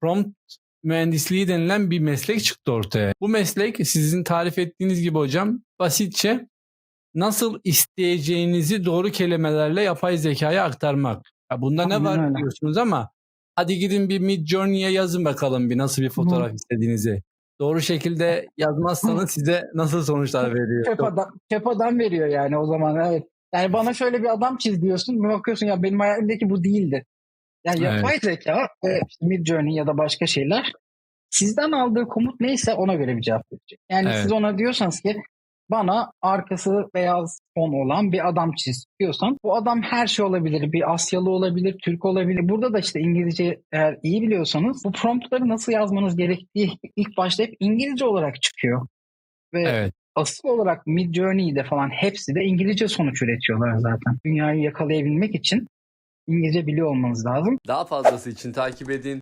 prompt mühendisliği denilen bir meslek çıktı ortaya. Bu meslek sizin tarif ettiğiniz gibi hocam basitçe nasıl isteyeceğinizi doğru kelimelerle yapay zekaya aktarmak. Ya bunda ne Aynen var öyle. diyorsunuz ama hadi gidin bir Mid Journey'e yazın bakalım bir nasıl bir fotoğraf istediğinizi. Doğru şekilde yazmazsanız size nasıl sonuçlar veriyor? Çöp adam, çöp adam veriyor yani o zaman evet. Yani bana şöyle bir adam çiz diyorsun bir bakıyorsun ya benim hayalimdeki bu değildi. Yani Evet. yapay zeka ve işte Mid Journey ya da başka şeyler sizden aldığı komut neyse ona göre bir cevap verecek. Yani Evet. siz ona diyorsanız ki bana arkası beyaz fon olan bir adam çiz diyorsan bu adam her şey olabilir. Bir Asyalı olabilir, Türk olabilir. Burada da işte İngilizce eğer iyi biliyorsanız bu promptları nasıl yazmanız gerektiği ilk başta hep İngilizce olarak çıkıyor. Ve Evet. asıl olarak Mid Journey'de falan hepsi de İngilizce sonuç üretiyorlar zaten. Dünyayı yakalayabilmek için İngilizce biliyor olmanız lazım. Daha fazlası için takip edin.